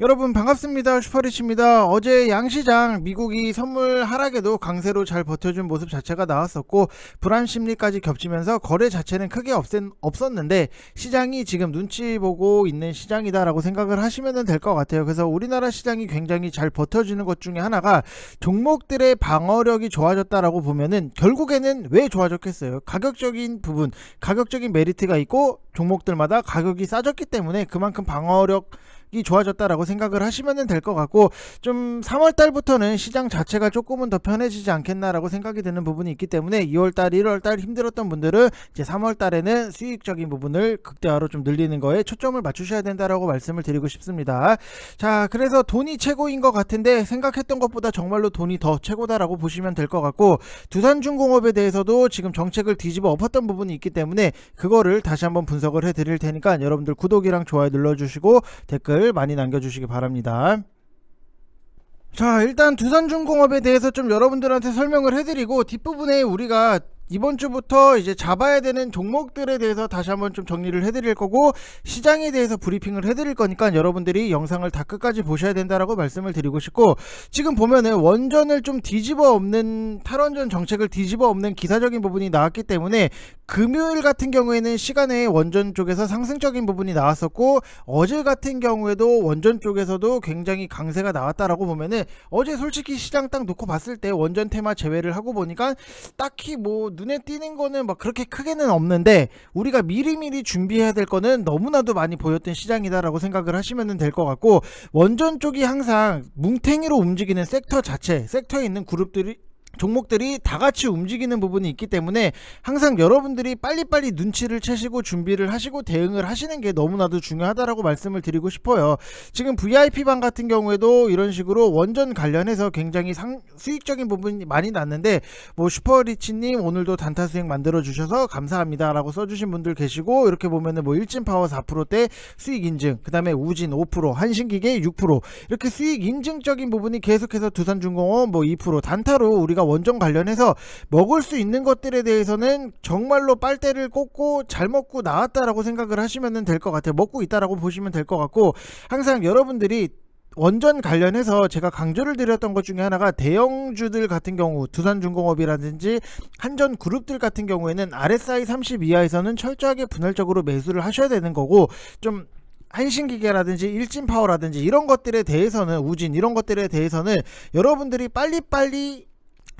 여러분 반갑습니다. 슈퍼리치입니다. 어제 양시장 미국이 선물 하락에도 강세로 잘 버텨준 모습 자체가 나왔었고 불안 심리까지 겹치면서 거래 자체는 크게 없앤, 없었는데 시장이 지금 눈치 보고 있는 시장이다라고 생각을 하시면 될 것 같아요. 그래서 우리나라 시장이 굉장히 잘 버텨주는 것 중에 하나가 종목들의 방어력이 좋아졌다라고 보면은 결국에는 왜 좋아졌겠어요? 가격적인 부분, 가격적인 메리트가 있고 종목들마다 가격이 싸졌기 때문에 그만큼 방어력 이 좋아졌다라고 생각을 하시면 될 것 같고 좀 3월 달부터는 시장 자체가 조금은 더 편해지지 않겠나라고 생각이 드는 부분이 있기 때문에 2월 달, 1월 달 힘들었던 분들은 이제 3월 달에는 수익적인 부분을 극대화로 좀 늘리는 거에 초점을 맞추셔야 된다라고 말씀을 드리고 싶습니다. 자, 그래서 돈이 최고인 것 같은데 생각했던 것보다 정말로 돈이 더 최고다라고 보시면 될 것 같고 두산중공업에 대해서도 지금 정책을 뒤집어 엎었던 부분이 있기 때문에 그거를 다시 한번 분석을 해 드릴 테니까 여러분들 구독이랑 좋아요 눌러주시고 댓글 많이 남겨주시기 바랍니다. 자, 일단 두산중공업에 대해서 좀 여러분들한테 설명을 해드리고 뒷부분에 우리가 이번 주부터 이제 잡아야 되는 종목들에 대해서 다시 한번 좀 정리를 해드릴 거고 시장에 대해서 브리핑을 해드릴 거니까 여러분들이 영상을 다 끝까지 보셔야 된다라고 말씀을 드리고 싶고 지금 보면은 원전을 좀 뒤집어 엎는 탈원전 정책을 뒤집어 엎는 기사적인 부분이 나왔기 때문에 금요일 같은 경우에는 시간에 원전 쪽에서 상승적인 부분이 나왔었고 어제 같은 경우에도 원전 쪽에서도 굉장히 강세가 나왔다라고 보면은 어제 솔직히 시장 딱 놓고 봤을 때 원전 테마 제외를 하고 보니까 딱히 뭐 눈에 띄는 거는 막 그렇게 크게는 없는데 우리가 미리미리 준비해야 될 거는 너무나도 많이 보였던 시장이다라고 생각을 하시면 될 것 같고 원전 쪽이 항상 뭉탱이로 움직이는 섹터 자체 섹터에 있는 그룹들이 종목들이 다 같이 움직이는 부분이 있기 때문에 항상 여러분들이 빨리빨리 눈치를 채시고 준비를 하시고 대응을 하시는 게 너무나도 중요하다라고 말씀을 드리고 싶어요. 지금 VIP방 같은 경우에도 이런 식으로 원전 관련해서 굉장히 상, 수익적인 부분이 많이 났는데 뭐 슈퍼리치님 오늘도 단타 수익 만들어 주셔서 감사합니다라고 써주신 분들 계시고 이렇게 보면은 뭐 일진 파워 4%대 수익 인증 그 다음에 우진 5% 한신기계 6% 이렇게 수익 인증적인 부분이 계속해서 두산중공업 뭐 2% 단타로 우리가 원전 관련해서 먹을 수 있는 것들에 대해서는 정말로 빨대를 꽂고 잘 먹고 나왔다라고 생각을 하시면 될 것 같아요. 먹고 있다라고 보시면 될 것 같고 항상 여러분들이 원전 관련해서 제가 강조를 드렸던 것 중에 하나가 대형주들 같은 경우 두산중공업이라든지 한전 그룹들 같은 경우에는 RSI 30 이하에서는 철저하게 분할적으로 매수를 하셔야 되는 거고 좀 한신기계라든지 일진파워라든지 이런 것들에 대해서는 우진 이런 것들에 대해서는 여러분들이 빨리빨리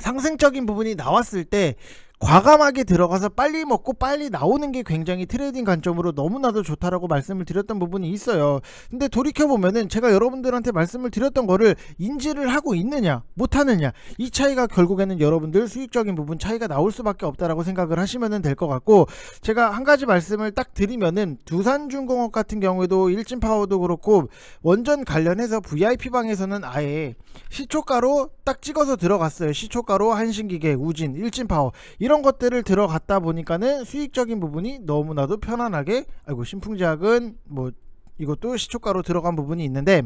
상승적인 부분이 나왔을 때 과감하게 들어가서 빨리 먹고 빨리 나오는 게 굉장히 트레이딩 관점으로 너무나도 좋다라고 말씀을 드렸던 부분이 있어요. 근데 돌이켜 보면은 제가 여러분들한테 말씀을 드렸던 거를 인지를 하고 있느냐, 못 하느냐 이 차이가 결국에는 여러분들 수익적인 부분 차이가 나올 수밖에 없다라고 생각을 하시면 될 것 같고 제가 한 가지 말씀을 딱 드리면은 두산중공업 같은 경우에도 일진파워도 그렇고 원전 관련해서 VIP 방에서는 아예 시초가로 딱 찍어서 들어갔어요. 시초가로 한신기계, 우진, 일진파워 이런 것들을 들어갔다 보니까는 수익적인 부분이 너무나도 편안하게 아이고 신풍제약은 뭐 이것도 시초가로 들어간 부분이 있는데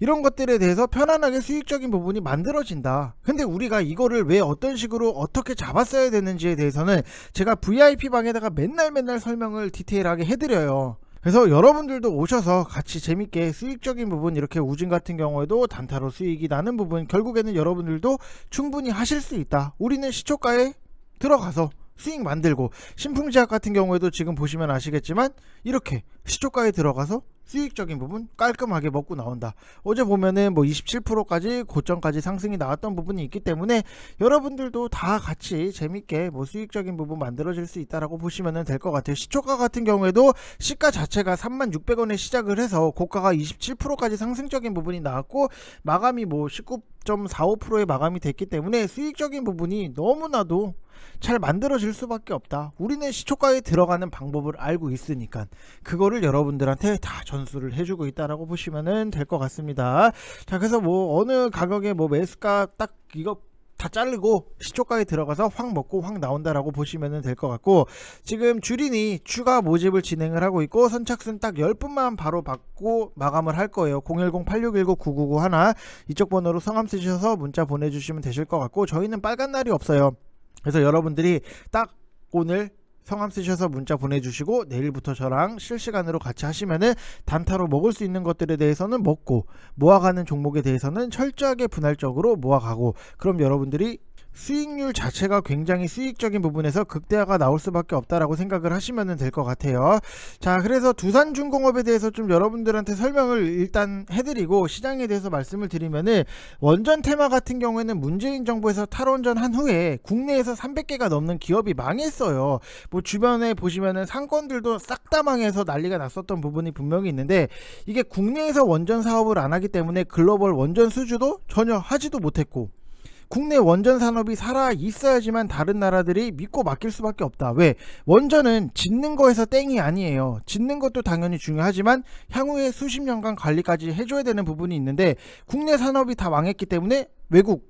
이런 것들에 대해서 편안하게 수익적인 부분이 만들어진다. 근데 우리가 이거를 왜 어떤 식으로 어떻게 잡았어야 되는지에 대해서는 제가 VIP 방에다가 맨날 맨날 설명을 디테일하게 해드려요. 그래서 여러분들도 오셔서 같이 재밌게 수익적인 부분 이렇게 우진 같은 경우에도 단타로 수익이 나는 부분 결국에는 여러분들도 충분히 하실 수 있다. 우리는 시초가에 들어가서 수익 만들고 신풍제약 같은 경우에도 지금 보시면 아시겠지만 이렇게 시초가에 들어가서 수익적인 부분 깔끔하게 먹고 나온다. 어제 보면은 뭐 27%까지 고점까지 상승이 나왔던 부분이 있기 때문에 여러분들도 다 같이 재밌게 뭐 수익적인 부분 만들어질 수 있다라고 보시면 될 것 같아요. 시초가 같은 경우에도 시가 자체가 3600원에 시작을 해서 고가가 27%까지 상승적인 부분이 나왔고 마감이 뭐 19.45%의 마감이 됐기 때문에 수익적인 부분이 너무나도 잘 만들어질 수밖에 없다. 우리는 시초가에 들어가는 방법을 알고 있으니까 그거를 여러분들한테 다 전수를 해주고 있다라고 보시면 될것 같습니다. 자, 그래서 뭐 어느 가격에 뭐 매수가 딱 이거 다 자르고 시초가에 들어가서 확 먹고 확 나온다라고 보시면 될 것 같고 지금 주린이 추가 모집을 진행을 하고 있고 선착순 딱 10분만 바로 받고 마감을 할 거예요 010-8619-9991 하나 이쪽 번호로 성함 쓰셔서 문자 보내주시면 되실 것 같고 저희는 빨간 날이 없어요 그래서 여러분들이 딱 오늘 성함 쓰셔서 문자 보내주시고 내일부터 저랑 실시간으로 같이 하시면은 단타로 먹을 수 있는 것들에 대해서는 먹고 모아가는 종목에 대해서는 철저하게 분할적으로 모아가고 그럼 여러분들이 수익률 자체가 굉장히 수익적인 부분에서 극대화가 나올 수밖에 없다라고 생각을 하시면 될 것 같아요. 자, 그래서 두산중공업에 대해서 좀 여러분들한테 설명을 일단 해드리고 시장에 대해서 말씀을 드리면은 원전 테마 같은 경우에는 문재인 정부에서 탈원전 한 후에 국내에서 300개가 넘는 기업이 망했어요. 뭐 주변에 보시면은 상권들도 싹 다 망해서 난리가 났었던 부분이 분명히 있는데 이게 국내에서 원전 사업을 안 하기 때문에 글로벌 원전 수주도 전혀 하지도 못했고 국내 원전 산업이 살아 있어야지만 다른 나라들이 믿고 맡길 수밖에 없다. 왜? 원전은 짓는 거에서 땡이 아니에요. 짓는 것도 당연히 중요하지만 향후에 수십 년간 관리까지 해줘야 되는 부분이 있는데 국내 산업이 다 망했기 때문에 외국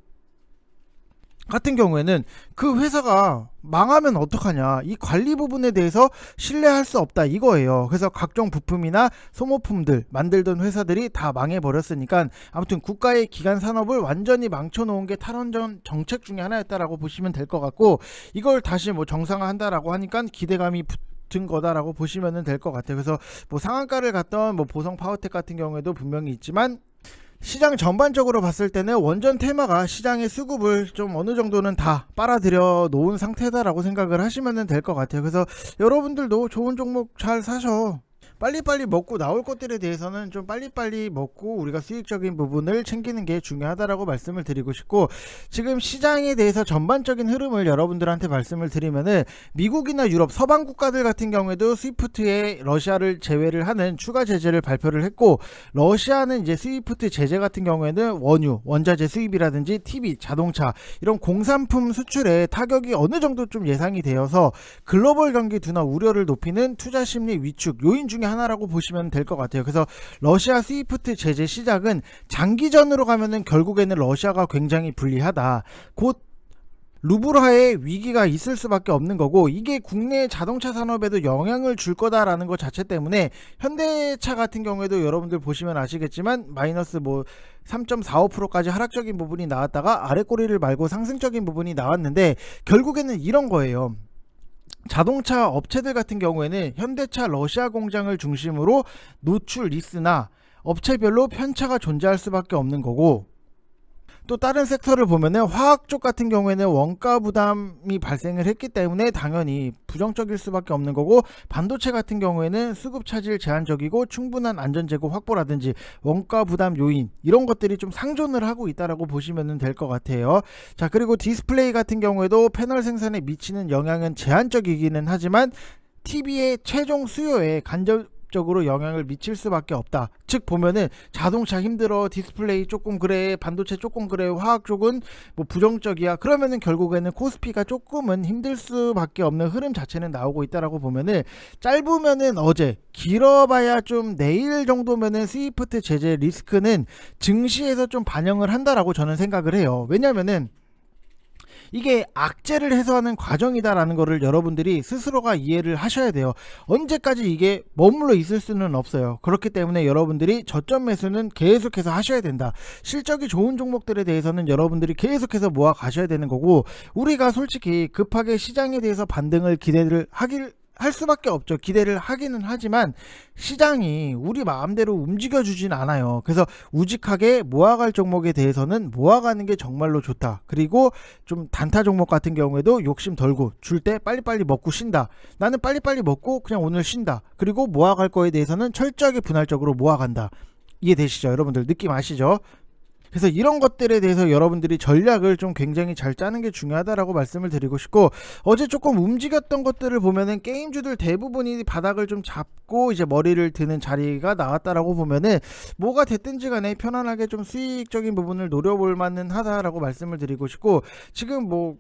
같은 경우에는 그 회사가 망하면 어떡하냐. 이 관리 부분에 대해서 신뢰할 수 없다 이거예요. 그래서 각종 부품이나 소모품들 만들던 회사들이 다 망해 버렸으니까 아무튼 국가의 기간 산업을 완전히 망쳐 놓은 게 탈원전 정책 중에 하나였다라고 보시면 될 것 같고 이걸 다시 뭐 정상화한다라고 하니까 기대감이 붙은 거다라고 보시면 될 것 같아요. 그래서 뭐 상한가를 갔던 뭐 보성 파워텍 같은 경우에도 분명히 있지만 시장 전반적으로 봤을 때는 원전 테마가 시장의 수급을 좀 어느 정도는 다 빨아들여 놓은 상태다라고 생각을 하시면 될 것 같아요. 그래서 여러분들도 좋은 종목 잘 사셔. 빨리빨리 먹고 나올 것들에 대해서는 좀 빨리빨리 먹고 우리가 수익적인 부분을 챙기는 게 중요하다라고 말씀을 드리고 싶고 지금 시장에 대해서 전반적인 흐름을 여러분들한테 말씀을 드리면은 미국이나 유럽 서방 국가들 같은 경우에도 스위프트에 러시아를 제외를 하는 추가 제재를 발표를 했고 러시아는 이제 스위프트 제재 같은 경우에는 원유, 원자재 수입이라든지 TV, 자동차 이런 공산품 수출에 타격이 어느 정도 좀 예상이 되어서 글로벌 경기 둔화 우려를 높이는 투자 심리 위축 요인 중에 하나라고 보시면 될 것 같아요. 그래서 러시아 스위프트 제재 시작은 장기전으로 가면은 결국에는 러시아가 굉장히 불리하다. 곧 루브라의 위기가 있을 수밖에 없는 거고 이게 국내 자동차 산업에도 영향을 줄 거다라는 것 자체 때문에 현대차 같은 경우에도 여러분들 보시면 아시겠지만 마이너스 뭐 3.45%까지 하락적인 부분이 나왔다가 아래 꼬리를 말고 상승적인 부분이 나왔는데 결국에는 이런 거예요. 자동차 업체들 같은 경우에는 현대차 러시아 공장을 중심으로 노출 리스나 업체별로 편차가 존재할 수밖에 없는 거고 또 다른 섹터를 보면은 화학 쪽 같은 경우에는 원가 부담이 발생을 했기 때문에 당연히 부정적일 수밖에 없는 거고 반도체 같은 경우에는 수급 차질 제한적이고 충분한 안전 재고 확보라든지 원가 부담 요인 이런 것들이 좀 상존을 하고 있다라고 보시면 될 것 같아요. 자 그리고 디스플레이 같은 경우에도 패널 생산에 미치는 영향은 제한적이기는 하지만 TV의 최종 수요에 간접 적으로 영향을 미칠 수밖에 없다. 즉 보면은 자동차 힘들어, 디스플레이 조금 그래, 반도체 조금 그래, 화학 쪽은 뭐 부정적이야. 그러면은 결국에는 코스피가 조금은 힘들 수밖에 없는 흐름 자체는 나오고 있다라고 보면은 짧으면은 어제, 길어봐야 좀 내일 정도면은 스위프트 제재 리스크는 증시에서 좀 반영을 한다라고 저는 생각을 해요. 왜냐면은 이게 악재를 해소하는 과정이다라는 거를 여러분들이 스스로가 이해를 하셔야 돼요. 언제까지 이게 머물러 있을 수는 없어요. 그렇기 때문에 여러분들이 저점 매수는 계속해서 하셔야 된다. 실적이 좋은 종목들에 대해서는 여러분들이 계속해서 모아 가셔야 되는 거고 우리가 솔직히 급하게 시장에 대해서 반등을 기대를 하길 할 수밖에 없죠. 기대를 하기는 하지만 시장이 우리 마음대로 움직여 주진 않아요. 그래서 우직하게 모아갈 종목에 대해서는 모아가는 게 정말로 좋다. 그리고 좀 단타 종목 같은 경우에도 욕심 덜고 줄 때 빨리빨리 먹고 쉰다. 나는 빨리빨리 먹고 그냥 오늘 쉰다. 그리고 모아갈 거에 대해서는 철저하게 분할적으로 모아간다. 이해되시죠? 여러분들 느낌 아시죠? 그래서 이런 것들에 대해서 여러분들이 전략을 좀 굉장히 잘 짜는 게 중요하다라고 말씀을 드리고 싶고 어제 조금 움직였던 것들을 보면은 게임주들 대부분이 바닥을 좀 잡고 이제 머리를 드는 자리가 나왔다라고 보면은 뭐가 됐든지 간에 편안하게 좀 수익적인 부분을 노려볼 만은 하다라고 말씀을 드리고 싶고 지금 뭐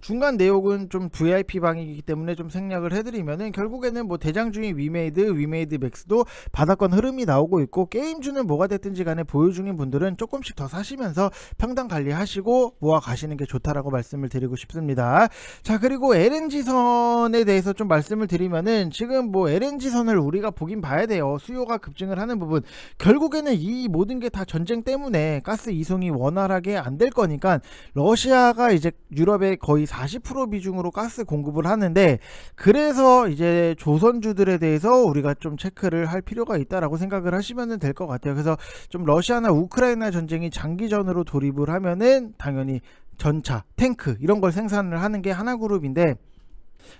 중간 내용은 좀 VIP 방이기 때문에 좀 생략을 해드리면은 결국에는 뭐 대장중인 위메이드, 위메이드 맥스도 바닥권 흐름이 나오고 있고 게임주는 뭐가 됐든지 간에 보유 중인 분들은 조금씩 더 사시면서 평당 관리하시고 모아 가시는 게 좋다라고 말씀을 드리고 싶습니다. 자 그리고 LNG 선에 대해서 좀 말씀을 드리면은 지금 뭐 LNG 선을 우리가 보긴 봐야 돼요. 수요가 급증을 하는 부분 결국에는 이 모든 게 다 전쟁 때문에 가스 이송이 원활하게 안 될 거니까 러시아가 이제 유럽에 거의 40% 비중으로 가스 공급을 하는데 그래서 이제 조선주들에 대해서 우리가 좀 체크를 할 필요가 있다라고 생각을 하시면 될 것 같아요. 그래서 좀 러시아나 우크라이나 전쟁이 장기전으로 돌입을 하면은 당연히 전차, 탱크 이런 걸 생산을 하는 게 하나그룹인데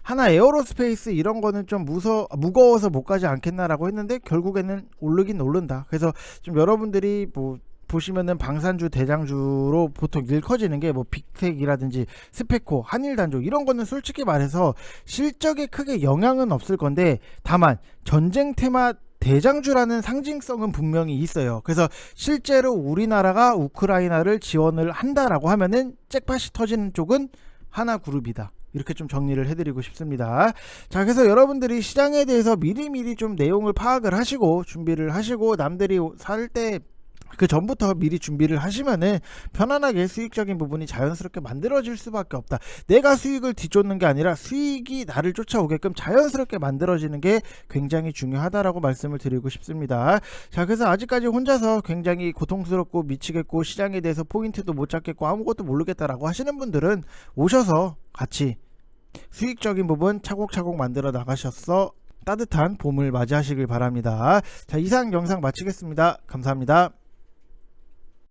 하나 에어로스페이스 이런 거는 좀 무서 무거워서 못 가지 않겠나라고 했는데 결국에는 오르긴 오른다. 그래서 좀 여러분들이 뭐 보시면은 방산주 대장주로 보통 일커지는 게 뭐 빅텍이라든지 스페코, 한일단조 이런 거는 솔직히 말해서 실적에 크게 영향은 없을 건데 다만 전쟁 테마 대장주라는 상징성은 분명히 있어요. 그래서 실제로 우리나라가 우크라이나를 지원을 한다라고 하면은 잭팟이 터지는 쪽은 하나 그룹이다. 이렇게 좀 정리를 해드리고 싶습니다. 자, 그래서 여러분들이 시장에 대해서 미리미리 좀 내용을 파악을 하시고 준비를 하시고 남들이 살 때 그 전부터 미리 준비를 하시면은 편안하게 수익적인 부분이 자연스럽게 만들어질 수밖에 없다. 내가 수익을 뒤쫓는 게 아니라 수익이 나를 쫓아오게끔 자연스럽게 만들어지는 게 굉장히 중요하다라고 말씀을 드리고 싶습니다. 자, 그래서 아직까지 혼자서 굉장히 고통스럽고 미치겠고 시장에 대해서 포인트도 못 잡겠고 아무것도 모르겠다라고 하시는 분들은 오셔서 같이 수익적인 부분 차곡차곡 만들어 나가셔서 따뜻한 봄을 맞이하시길 바랍니다. 자, 이상 영상 마치겠습니다. 감사합니다.